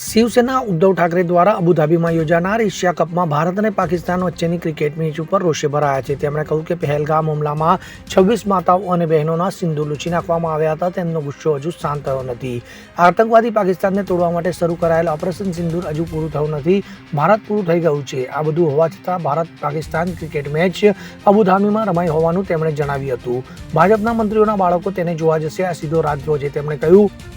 શિવસેના ઉદ્ધવ ઠાકરે દ્વારા અબુધાબીમાં યોજાનાર એશિયા કપમાં ભારત અને પાકિસ્તાન વચ્ચેની ક્રિકેટ મેચ ઉપર રોષે ભરાયા છે. તેમણે કહ્યું કે પહેલગામ હુમલામાં છવ્વીસ માતાઓ અને બહેનોના સિંધુ લૂછી નાખવામાં આવ્યા હતા. તેમનો ગુસ્સો હજુ શાંત થયો નથી. આતંકવાદી પાકિસ્તાનને તોડવા માટે શરૂ કરાયેલ ઓપરેશન સિંધુર હજુ પૂરું થયું નથી. ભારત પૂરું થઈ ગયું છે. આ બધું હોવા છતાં ભારત પાકિસ્તાન ક્રિકેટ મેચ અબુધાબીમાં રમાઈ હોવાનું તેમણે જણાવ્યું હતું. ભાજપના મંત્રીઓના બાળકો તેને જોવા જશે આ સીધો રાજદ્રોહ છે તેમણે કહ્યું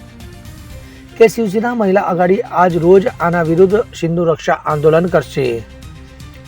કે શિવસેના મહિલા આઘાડી આજ રોજ આના વિરુદ્ધ સિંધુ રક્ષા આંદોલન કરશે.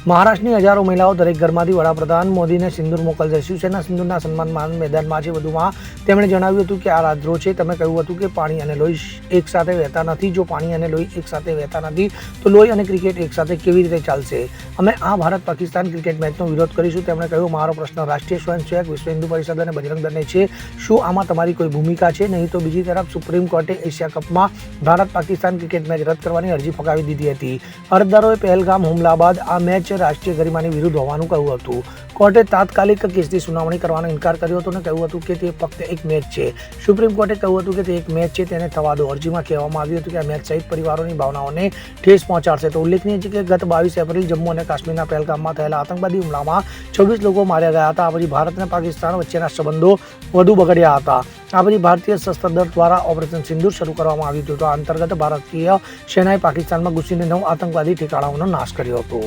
મહારાષ્ટ્રની હજારો મહિલાઓ દરેક ઘરમાંથી વડાપ્રધાન મોદીને સિંદૂર મોકલશે. શિવસેના સિંદૂરના સન્માનમાં મેદાનમાં છે વધુમાં તેમણે જણાવ્યું હતું કે આ રાજદ્રોહ છે. તમે કહ્યું હતું કે પાણી અને લોહી એક સાથે વહેતા નથી. જો પાણી અને લોહી એક સાથે વહેતા નથી, તો લોહી અને ક્રિકેટ એક સાથે કેવી રીતે ચાલશે? અમે આ ભારત પાકિસ્તાન ક્રિકેટ મેચનો વિરોધ કરીશું. તેમણે કહ્યું, મારો પ્રશ્ન રાષ્ટ્રીય સ્વયંસેવક, વિશ્વ હિન્દુ પરિષદ અને બજરંગ દળને છે. શું આમાં તમારી કોઈ ભૂમિકા છે? નહીં તો બીજી તરફ સુપ્રીમ કોર્ટે એશિયા કપમાં ભારત પાકિસ્તાન ક્રિકેટ મેચ રદ કરવાની અરજી ફગાવી દીધી હતી. અરજદારોએ પહેલગામ હુમલા બાદ આ મેચ રાષ્ટ્રીય ગરિમાની વિરુદ્ધ હોવાનું કહ્યું હતું. કોર્ટે તાત્કાલિક કેસની સુનાવણી કરવાનો ઇનકાર કર્યો હતો અને કહ્યું હતું કે તે ફક્ત એક મેચ છે. સુપ્રીમ કોર્ટે કહ્યું હતું કે તે એક મેચ છે, તેને થવા દો. અરજીમાં કહેવામાં આવ્યું હતું કે આ મેચ સહિત પરિવારોની ભાવનાઓને ઠેસ પહોંચાડશે. તો ઉલ્લેખનીય છે કે ગત બાવીસ એપ્રિલ જમ્મુ અને કાશ્મીરના પહેલગામમાં થયેલા આતંકવાદી હુમલામાં છવ્વીસ લોકો માર્યા ગયા હતા. પછી ભારત અને પાકિસ્તાન વચ્ચેના સંબંધો વધુ બગડ્યા હતા. આ પછી ભારતીય સશસ્ત્ર દળ દ્વારા ઓપરેશન સિંદૂર શરૂ કરવામાં આવ્યું હતું. આ અંતર્ગત ભારતીય સેનાએ પાકિસ્તાનમાં ઘૂસીને નવ આતંકવાદી ઠેકાણાઓનો નાશ કર્યો હતો.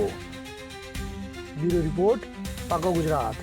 બ્યુરો રિપોર્ટ પાકો ગુજરાત.